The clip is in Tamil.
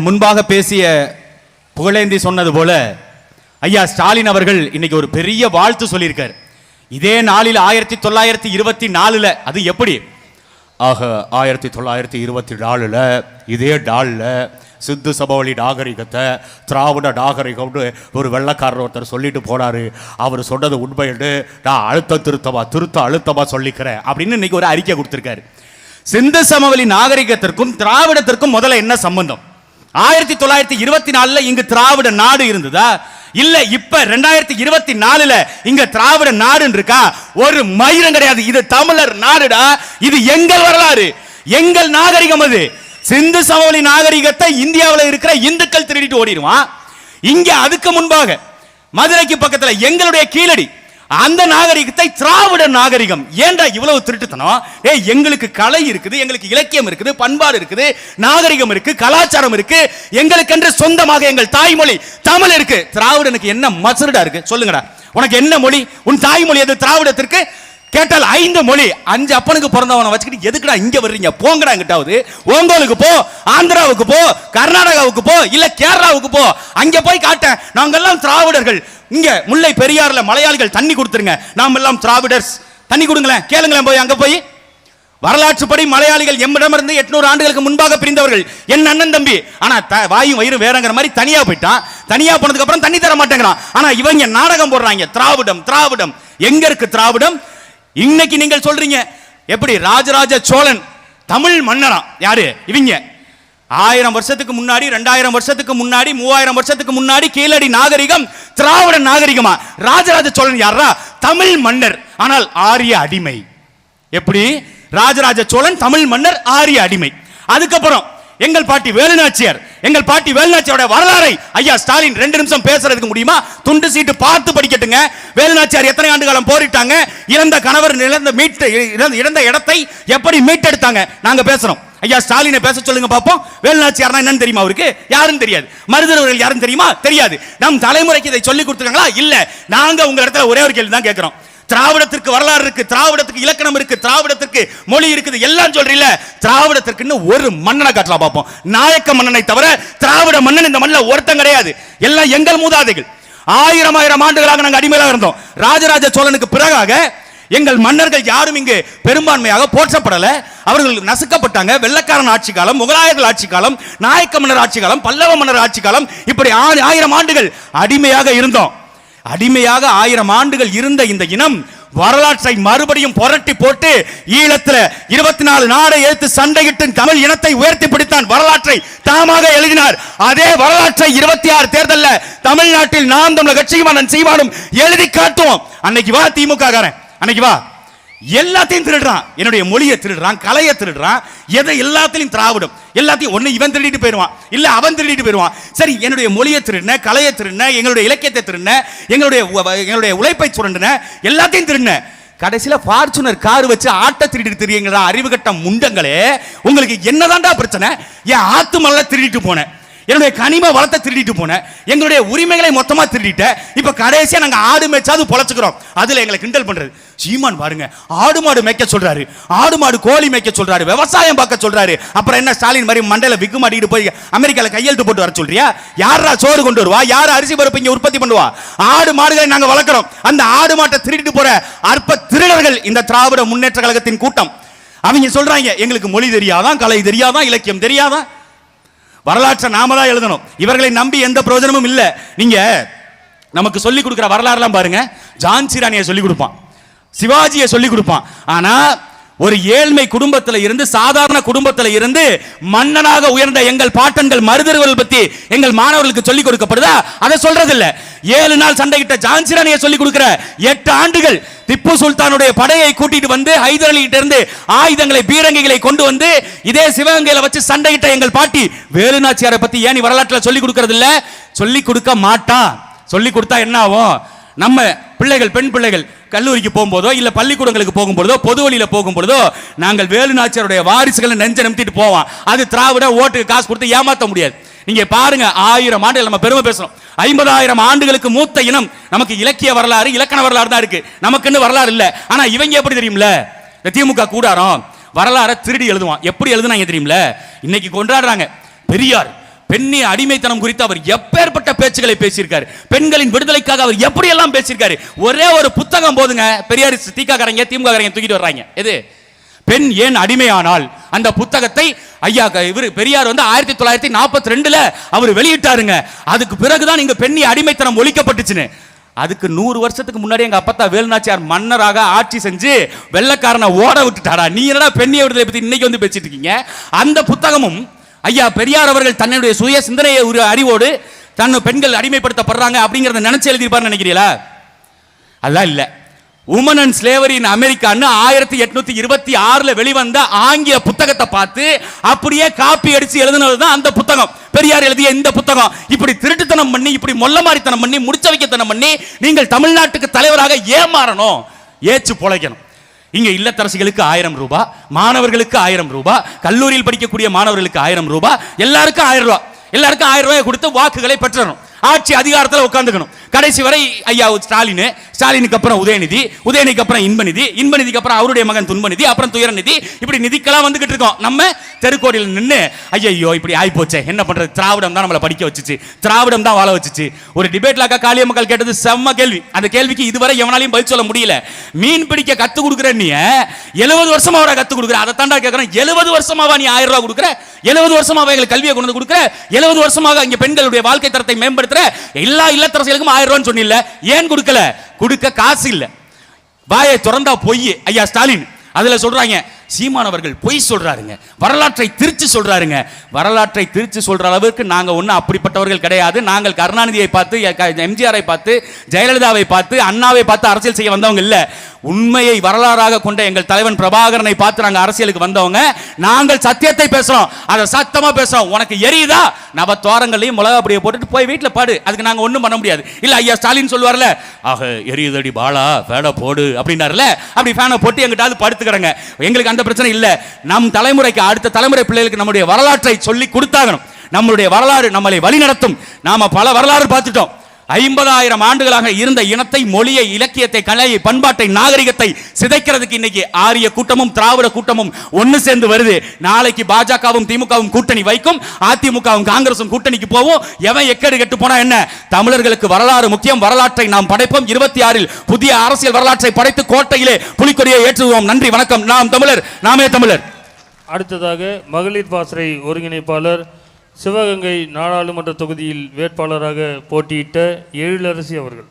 முன்பாக பேசிய புகழேந்தி சொன்னது போல ஐயா ஸ்டாலின் அவர்கள் இன்னைக்கு ஒரு பெரிய வாழ்த்து சொல்லியிருக்கார். இதே நாளில் ஆயிரத்தி தொள்ளாயிரத்தி இருபத்தி நாலுல அது எப்படி? ஆக ஆயிரத்தி தொள்ளாயிரத்தி இருபத்தி நாலுல இதே டாலில் சித்து சபவழி நாகரிகத்தை திராவிட நாகரிகம்னு ஒரு வெள்ளக்காரர் ஒருத்தர் சொல்லிட்டு போனார். அவர் சொன்னது உண்மைன்னு நான் அழுத்த திருத்தமாக திருத்த அழுத்தமாக சொல்லிக்கிறேன் அப்படின்னு இன்னைக்கு ஒரு அறிக்கை கொடுத்துருக்காரு. சிந்து சமவெளி நாகரிகத்திற்கும் திராவிடத்திற்கும் முதல்ல என்ன சம்பந்தம்? ஆயிரத்தி தொள்ளாயிரத்தி இருபத்தி நாலுல இங்கு திராவிட நாடு இருந்ததா? இல்ல இப்ப ரெண்டாயிரத்தி இருபத்தி நாலுல இங்க திராவிட நாடுன்னு இருக்கா ஒரு மயிரம் கிடையாது. இது தமிழர் நாடுடா. இது எங்கள் வரலாறு. எங்கள் நாகரிகம் அது. சிந்து சமவெளி நாகரிகத்தை இந்தியாவில் இருக்கிற இந்துக்கள் திருடிட்டு ஓடிடுவான். இங்க அதுக்கு முன்பாக மதுரைக்கு பக்கத்தில் எங்களுடைய கீழடி அந்த நாகரிகத்தை திராவிட நாகரிகம். ஏன்டா இவ்வளவு திருட்டுத்தனம்? ஏ எங்களுக்கு கலை இருக்குது எங்களுக்கு இலக்கியம் இருக்குது பண்பாடு இருக்குது நாகரிகம் இருக்கு கலாச்சாரம் இருக்கு எங்களுக்கென்று சொந்தமாக எங்கள் தாய்மொழி தமிழ் இருக்கு. திராவிடனுக்கு என்ன மசருடா இருக்கு? சொல்லுங்கடா. உனக்கு என்ன மொழி? உன் தாய்மொழி எது? திராவிடத்திற்கு? கேட்டால் ஐந்து மொழி. அஞ்சு அப்பனுக்கு பிறந்தவனை வச்சுக்கிட்டு எதுக்குடா இங்க வர்றீங்க? போங்கடா எங்கிட்டாவது. ஓங்கோலுக்கு போ ஆந்திராவுக்கு போ கர்நாடகாவுக்கு போ இல்ல கேரளாவுக்கு போ. அங்க போய் காட்டேன். நாங்கெல்லாம் திராவிடர்கள். இங்க முல்லை பெரியாறுல மலையாளிகள் தண்ணி கொடுத்துருங்க. நாம் எல்லாம் திராவிடர்ஸ். தண்ணி கொடுங்களேன். கேளுங்களேன் போய் அங்க போய். வரலாற்றுப்படி மலையாளிகள் எம்மிடமிருந்து எட்நூறு ஆண்டுகளுக்கு முன்பாக பிரிந்தவர்கள். என் அண்ணன் தம்பி. ஆனா த- வாயும் வயிறு வேறங்கிற மாதிரி தனியா போயிட்டான். தனியா போனதுக்கு அப்புறம் தண்ணி தர மாட்டேங்கிறான். ஆனா இவங்க நாடகம் போடுறாங்க. திராவிடம் திராவிடம். எங்க இருக்கு திராவிடம்? இன்னைக்கு நீங்கள் சொல்றீங்க எப்படி ராஜராஜ சோழன் தமிழ் மன்னரா யாரு? இவங்க. ஆயிரம் வருஷத்துக்கு முன்னாடி ரெண்டாயிரம் வருஷத்துக்கு முன்னாடி மூவாயிரம் வருஷத்துக்கு முன்னாடி கீழடி நாகரிகம் திராவிட நாகரிகமா? ராஜராஜ சோழன் யாரா தமிழ் மன்னர். ஆனால் ஆரிய அடிமை. எப்படி? ராஜராஜ சோழன் தமிழ் மன்னர் ஆரிய அடிமை. அதுக்கப்புறம் எங்கள் பாட்டி வேலுநாச்சியார் எங்கள் பாட்டி வேலுநாச்சியோட வரலாறை ஐயா ஸ்டாலின் ரெண்டு நிமிஷம் பேசுறதுக்கு முடியுமா? துண்டு சீட்டு பார்த்து படிக்கட்டுங்க. வேலுநாச்சியார் எத்தனை ஆண்டு காலம் போரிட்டாங்க? இறந்த கணவர் இழந்த மீட்டு இழந்த- இடத்தை எப்படி மீட்டெடுத்தாங்க? நாங்க பேசுறோம். ஐயா ஸ்டாலினை பேச சொல்லுங்க பார்ப்போம் வேலுநாச்சியார்னா என்னன்னு தெரியுமா அவருக்கு? யாருன்னு தெரியாது. மருதவர்கள் யாரும் தெரியுமா? தெரியாது. நம் தலைமுறைக்கு இதை சொல்லி கொடுத்துருக்காங்களா? இல்ல. நாங்க உங்க இடத்துல ஒரே ஒரு கேள்வி தான் கேட்கிறோம் திராவிடத்திற்கு வரலாறு இருக்கு திராவிடத்துக்கு இலக்கணம் இருக்கு திராவிடத்திற்கு மொழி இருக்குது எல்லாம் சொல்றீல திராவிடத்திற்குன்னு ஒரு மன்னனை காட்டலாம் பார்ப்போம். நாயக்க மன்னனை தவிர திராவிட மன்னன் இந்த மண்ணில் ஒருத்தம் கிடையாது. எல்லாம் எங்கள் மூதாதைகள். ஆயிரம் ஆயிரம் ஆண்டுகளாக நாங்கள் அடிமையாக இருந்தோம். ராஜராஜ சோழனுக்கு பிறகாக எங்கள் மன்னர்கள் யாரும் இங்கு பெரும்பான்மையாக போற்றப்படல. அவர்கள் நசுக்கப்பட்டாங்க. வெள்ளக்காரன் ஆட்சி காலம் முகலாயர்கள் ஆட்சி காலம் நாயக்க மன்னர் ஆட்சி காலம் பல்லவ மன்னர் ஆட்சி காலம் இப்படி ஆயிரம் ஆண்டுகள் அடிமையாக இருந்தோம். அடிமையாக ஆயிரம் ஆண்டுகள் இருந்த இந்த இனம் வரலாற்றை மறுபடியும் புரட்டி போட்டு ஈழத்துல இருபத்தி நாலு நாடை எடுத்து சண்டையிட்டு தமிழ் இனத்தை உயர்த்தி பிடித்தான். வரலாற்றை தாமாக எழுதினார். அதே வரலாற்றை இருபத்தி ஆறு தேர்தல்ல தமிழ்நாட்டில் நாம் தமிழக கட்சியும் அண்ணன் சீமானும் எழுதி காட்டுவோம். அன்னைக்கு வா திமுக காரன் அன்னைக்கு வா. எல்லாத்தையும் திருடுறான். என்னுடைய மொழியை திருடுறான் கலையை திருடுறான். எதை எல்லாத்திலையும் திராவிடம். எல்லாத்தையும் ஒன்று இவன் திருடிட்டு போயிடுவான். இல்லை அவன் திருடிட்டு போயிடுவான். சரி என்னுடைய மொழியை திருடின கலையை திருடின எங்களுடைய இலக்கியத்தை திருடின எங்களுடைய எங்களுடைய உழைப்பை சுரண்டின எல்லாத்தையும் திருடின. கடைசியில் ஃபார்ச்சுனர் கார் வச்சு ஆட்டை திருடிட்டு தெரியுங்களா அறிவு கட்ட முண்டங்களே. உங்களுக்கு என்னதான்டா பிரச்சனை? என் ஆத்து மலை திருடிட்டு போனேன். என்னுடைய கனிம வளத்தை திருடிட்டு போனேன். எங்களுடைய உரிமைகளை மொத்தமாக திருடிட்டேன். இப்போ கடைசியாக நாங்கள் ஆடு மேய்ச்சாவது பொழைச்சிக்கிறோம். அதில் எங்களை கிண்டல் பண்ணுறது சீமான் பாருங்க ஆடு மாடு மேய்க்க சொல்கிறாரு ஆடு மாடு கோழி மேய்க்க சொல்கிறாரு விவசாயம் பார்க்க சொல்கிறாரு அப்புறம் என்ன ஸ்டாலின் மாதிரி மண்டையில் விக்கு மாட்டிக்கிட்டு போய் அமெரிக்காவில் கையெழுத்து போட்டு வர சொல்றியா? யாரா சோறு கொண்டு வருவா? யார் அரிசி பருப்பு இங்கே உற்பத்தி பண்ணுவா? ஆடு மாடுகளை நாங்கள் வளர்க்குறோம். அந்த ஆடு மாட்டை திருடிட்டு போகிற அற்ப திருடர்கள் இந்த திராவிட முன்னேற்ற கழகத்தின் கூட்டம். அவங்க சொல்றாங்க எங்களுக்கு மொழி தெரியாதான் கலை தெரியாதான் இலக்கியம் தெரியாதான் வரலாற்றை நாம தான் எழுதணும். இவர்களை நம்பி எந்த பிரயோஜனமும் இல்லை. நீங்க நமக்கு சொல்லிக் கொடுக்குற வரலாறுலாம் பாருங்க. ஜான்சி ராணியை சொல்லிக் கொடுப்பான். சிவாஜியை சொல்லிக் கொடுப்பான். ஆனா ஒரு ஏழ்மை குடும்பத்தில் இருந்து சாதாரண குடும்பத்தில் இருந்து மன்னனாக உயர்ந்த எங்கள் பாட்டன்கள் மருதர்கள் பத்தி எங்கள் மாணவர்களுக்கு சொல்லி கொடுக்கப்படுதா? அதை சொல்றது இல்ல ஏழு நாள் சண்டையிட்ட ஜான்சி சொல்லிக் சொல்லி கொடுக்கிற எட்டு ஆண்டுகள் திப்பு சுல்தானுடைய படையை கூட்டிட்டு வந்து ஹைதர் அலி இருந்து ஆயுதங்களை பீரங்கிகளை கொண்டு வந்து இதே சிவகங்கையில வச்சு சண்டையிட்ட எங்கள் பாட்டி வேலுநாச்சியாரை பத்தி ஏன் வரலாற்றில் வரலாற்றுல சொல்லி கொடுக்கறது இல்ல சொல்லி கொடுக்க மாட்டான் சொல்லி கொடுத்தா என்ன ஆகும்? நம்ம பிள்ளைகள் பெண் பிள்ளைகள் கல்லூரிக்கு போகும்போதோ இல்லை பள்ளிக்கூடங்களுக்கு போகும்போதோ பொது வழியில் போகும்போதோ நாங்கள் வேலுநாச்சியருடைய வாரிசுகளை நெஞ்ச நிமித்திட்டு போவோம். அது திராவிட ஓட்டுக்கு காசு கொடுத்து ஏமாற்ற முடியாது. நீங்க பாருங்க ஆயிரம் ஆண்டுகள் நம்ம பெருமை பேசுறோம். ஐம்பதாயிரம் ஆண்டுகளுக்கு மூத்த இனம் நமக்கு இலக்கிய வரலாறு இலக்கண வரலாறு தான் இருக்கு. நமக்குன்னு வரலாறு இல்லை. ஆனா இவங்க எப்படி தெரியும்ல? இந்த திமுக கூடாரம் வரலாறை திருடி எழுதுவான். எப்படி எழுதுனாங்க தெரியும்ல? இன்னைக்கு கொண்டாடுறாங்க. பெரியார் பெண்ணி அடிமைத்தனம் குறித்து அவர் எப்பேற்பட்ட பேச்சுகளை பேசியிருக்காரு. பெண்களின் விடுதலைக்காக அவர் எப்படியெல்லாம் பேசியிருக்காரு? ஒரே ஒரு புத்தகம் போதுங்க. பெரியார் திக காரங்க தூக்கிட்டு வர்றாங்க. எது? பெண் ஏன் அடிமையானால்? அந்த புத்தகத்தை ஐயா க- இவரு பெரியார் வந்து ஆயிரத்தி தொள்ளாயிரத்தி நாற்பத்தி ரெண்டுல அவர் வெளியிட்டாருங்க. அதுக்கு பிறகுதான் இங்க பெண்ணி அடிமைத்தனம் ஒழிக்கப்பட்டுச்சுன்னு. அதுக்கு நூறு வருஷத்துக்கு முன்னாடி எங்க அப்பத்தா வேலுநாச்சியார் மன்னராக ஆட்சி செஞ்சு வெள்ளைக்காரனை ஓட விட்டுட்டாரா நீ என்னடா பெண்ணிய விடுதலை பத்தி இன்னைக்கு வந்து பேசிட்டு இருக்கீங்க? அந்த புத்தகமும் ஐயா பெரியார் அவர்கள் தன்னுடைய சுய சிந்தனையை ஒரு அறிவோடு தன் பெண்கள் அடிமைப்படுத்தப்படுறாங்க அப்படிங்கறத நினைச்சு எழுதியிருப்பார்னு நினைக்கிறீங்களா? அதெல்லாம் இல்ல. உமன் அண்ட் ஸ்லேவரி இன் அமெரிக்கான்னு ஆயிரத்தி எட்நூத்தி இருபத்தி ஆறுல வெளிவந்த ஆங்கில புத்தகத்தை பார்த்து அப்படியே காப்பி அடிச்சு எழுதினது தான் அந்த புத்தகம். பெரியார் எழுதிய இந்த புத்தகம். இப்படி திருட்டுத்தனம் பண்ணி இப்படி மொல்லமாரித்தனம் பண்ணி முடிச்ச வைக்கத்தனம் பண்ணி நீங்கள் தமிழ்நாட்டுக்கு தலைவராக ஏமாறணும். ஏச்சு பொழைக்கணும். இங்க இல்லத்தரசிகளுக்கு ஆயிரம் ரூபாய் மாணவர்களுக்கு ஆயிரம் ரூபாய் கல்லூரியில் படிக்கக்கூடிய மாணவர்களுக்கு ஆயிரம் ரூபாய் எல்லாருக்கும் ஆயிரம் ரூபாய் எல்லாருக்கும் ஆயிரம் ரூபாய் கொடுத்து வாக்குகளை பெற்றணும். ஆட்சி அதிகாரத்தில் உட்காந்துக்கணும் கடைசி வரை ஐயா ஸ்டாலின். ஸ்டாலினுக்கு அப்புறம் உதயநிதி உதயநிதிக்கு அப்புறம் இன்பநிதி இன்பநிதிக்கு அப்புறம் அவருடைய மகன் துன்பநிதி அப்புறம் துயரநிதி. இப்படி நிதிக்கெல்லாம் வந்துகிட்டு இருக்கோம். நம்ம தெருக்கோடியில் நின்று ஐயோ இப்படி ஆகி போச்சே என்ன பண்றது? திராவிடம் தான் நம்மளை படிக்க வச்சுச்சு. திராவிடம் தான் வாழ வச்சுச்சு. ஒரு டிபேட்ல அக்கா காளிய மக்கள் கேட்டது செம்ம கேள்வி. அந்த கேள்விக்கு இதுவரை எவனாலையும் பதில் சொல்ல முடியல. மீன் பிடிக்க கத்து கொடுக்குற நீ எழுபது வருஷமா அவரை கத்து கொடுக்குற? அதை தாண்டா கேட்கறேன் எழுபது வருஷமாவா நீ ஆயிரம் ரூபாய் கொடுக்குற? எழுபது வருஷமாவா எங்களுக்கு கல்வியை கொண்டு கொடுக்குற? எழுபது வருஷமாக இங்க பெண்களுடைய வாழ்க்கை தரத்தை மேம்படுத்துற? எல்லா இல்லத்தரசிகளுக்கும் ஆயிரம் ரூபான்னு சொன்னில்ல. ஏன் கொடுக்கல? கொடுக்க காசு இல்லை. வாயை திறந்தா பொய். ஐயா ஸ்டாலின் அதுல சொல்றாங்க சீமான் அவர்கள் பொய் சொல்றாருங்க. வரலாற்றை திருச்சி சொல்றாருங்க. வரலாற்றை திருச்சி சொல்ற அளவுக்கு நாங்க ஒன்றும் அப்படிப்பட்டவர்கள் கிடையாது. நாங்கள் கருணாநிதியை பார்த்து எம்ஜிஆரை பார்த்து ஜெயலலிதாவை பார்த்து அண்ணாவை பார்த்து அரசியல் செய்ய வந்தவங்க இல்ல. உண்மையை வரலாறாக கொண்ட எங்கள் தலைவன் பிரபாகரனை பார்த்து நாங்க அரசியலுக்கு வந்தவங்க. நாங்கள் சத்தியத்தை பேசுறோம். அதை சத்தமா பேசுறோம். உனக்கு எரியுதா? நம்ம தோரங்களையும் மிளகா அப்படியே போட்டுட்டு போய் வீட்டில் பாடு. அதுக்கு நாங்க ஒன்றும் பண்ண முடியாது. இல்ல ஐயா ஸ்டாலின் சொல்லுவார்ல ஆக எரியுதடி பாலா? ஃபேனை போடு. அப்படின்னாருல. அப்படி ஃபேனை போட்டு எங்கிட்டாவது படுத்துக்கிறங்க. எங்களுக்கு அந்த பிரச்சனை இல்லை. நம் தலைமுறைக்கு அடுத்த தலைமுறை பிள்ளைகளுக்கு நம்முடைய வரலாற்றை சொல்லி கொடுத்தாகணும். நம்மளுடைய வரலாறு நம்மளை வழிநடத்தும். நாம பல வரலாறு பார்த்துட்டோம். ஐம்பதாயிரம் ஆண்டுகளாக இருந்த இனத்தை மொழியை இலக்கியத்தை கலையை பண்பாட்டை நாகரிகத்தை சிதைக்கிறதுக்கு இன்னைக்கு ஆரிய கூட்டமும் திராவிட கூட்டமும் ஒன்னு சேர்ந்து வருது. நாளைக்கு பாஜகவும் திமுகவும் கூட்டணி வைக்கும். அதிமுகவும் காங்கிரசும் கூட்டணிக்கு போவோம். எவன் எக்கேடு கெட்டு போனா என்ன? தமிழர்களுக்கு வரலாறு முக்கியம். வரலாற்றை நாம் படைப்போம். இருபத்தி ஆறில் புதிய அரசியல் வரலாற்றை படைத்து கோட்டையிலே புலிக்கொடியை ஏற்றுவோம். நன்றி வணக்கம். நாம் தமிழர் நாமே தமிழர். அடுத்ததாக மகளிர் பாசறை ஒருங்கிணைப்பாளர் சிவகங்கை நாடாளுமன்ற தொகுதியில் வேட்பாளராக போட்டியிட்ட எழிலரசி அவர்கள்.